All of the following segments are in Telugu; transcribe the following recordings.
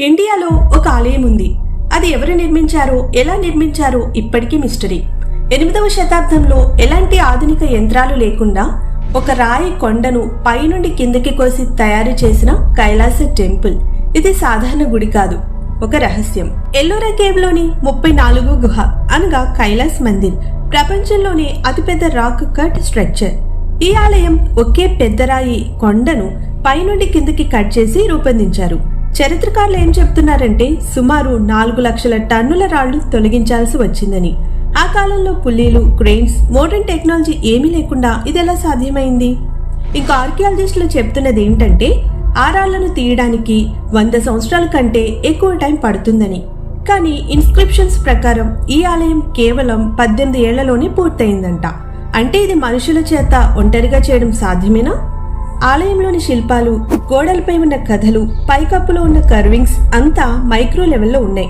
ఇండియాలో ఒక ఆలయం ఉంది. అది ఎవరు నిర్మించారో? ఎలా నిర్మించారో? ఇప్పటికీ మిస్టరీ ఎనిమిదవ శతాబ్దంలో ఎలాంటి ఆధునిక యంత్రాలు లేకుండా ఒక రాయి కొండను పైనుండి కిందకి కోసి తయారు చేసిన కైలాస టెంపుల్. ఇది సాధారణ గుడి కాదు. ఒక రహస్యం. ఎల్లోరా కేవ్లోని ముప్పై నాలుగు గుహ అనగా కైలాస్ మందిర్. ప్రపంచంలోనే అతిపెద్ద రాక్ కట్ స్ట్రక్చర్. ఈ ఆలయం ఒకే పెద్ద రాయి కొండను పైనుండి కిందకి కట్ చేసి రూపొందించారు. చరిత్రకారులు ఏం చెప్తున్నారంటే సుమారు నాలుగు లక్షల టన్నుల రాళ్ళు తొలగించాల్సి వచ్చిందని. ఆ కాలంలో పుల్లీలు క్రెయిన్స్ మోడర్న్ టెక్నాలజీ ఏమీ లేకుండా ఇది ఎలా సాధ్యమైంది? ఇంకా ఆర్కియాలజిస్టులు చెప్తున్నది ఏంటంటే ఆ రాళ్ళను తీయడానికి వంద సంవత్సరాల కంటే ఎక్కువ టైం పడుతుందని. కానీ ఇన్స్క్రిప్షన్స్ ప్రకారం ఈ ఆలయం కేవలం పద్దెనిమిది ఏళ్ళలోనే పూర్తయిందంట. అంటే ఇది మనుషుల చేత ఒంటరిగా చేయడం సాధ్యమేనా? ఆలయంలోని శిల్పాలు గోడలపై ఉన్న కథలు పైకప్పులో ఉన్న కర్వింగ్స్ అంతా మైక్రో లెవెల్లో ఉన్నాయి.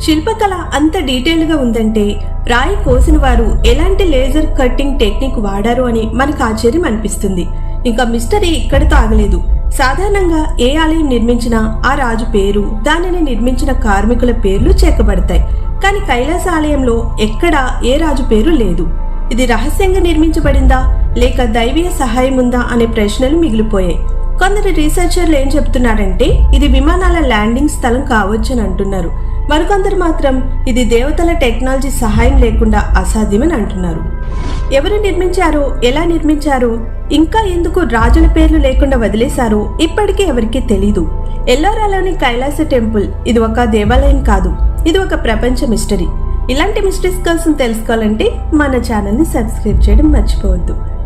శిల్పకళ అంత డీటెయిల్గా ఉందంటే రాయి కోసిన వారు ఎలాంటి లేజర్ కట్టింగ్ టెక్నిక్ వాడారు అని మనకు ఆశ్చర్యం అనిపిస్తుంది. ఇంకా మిస్టరీ ఇక్కడితో ఆగలేదు. సాధారణంగా ఏ ఆలయం నిర్మించినా ఆ రాజు పేరు దానిని నిర్మించిన కార్మికుల పేర్లు చెక్కబడతాయి కానీ కైలాస ఆలయంలో ఎక్కడా ఏ రాజు పేరు లేదు. ఇది రహస్యంగా నిర్మించబడిందా? లేక దైవీయ సహాయం ఉందా అనే ప్రశ్నలు మిగిలిపోయాయి. కొందరు రీసెర్చర్లు ఏం చెప్తున్నారంటే ఇది విమానాల ల్యాండింగ్ స్థలం కావచ్చని అంటున్నారు. మరికొందరు మాత్రం ఇది దేవతల టెక్నాలజీ సహాయం లేకుండా అసాధ్యమని అంటున్నారు. ఎవరు నిర్మించారో? ఎలా నిర్మించారో? ఇంకా ఎందుకు రాజుల పేర్లు లేకుండా వదిలేశారో? ఇప్పటికీ ఎవరికీ తెలీదు. ఎల్లోరాలోని కైలాస టెంపుల్ ఇది ఒక దేవాలయం కాదు. ఇది ఒక ప్రపంచ మిస్టరీ. ఇలాంటి మిస్టరీస్ కోసం తెలుసుకోవాలంటే మన ఛానల్ని సబ్స్క్రైబ్ చేయడం మర్చిపోవద్దు.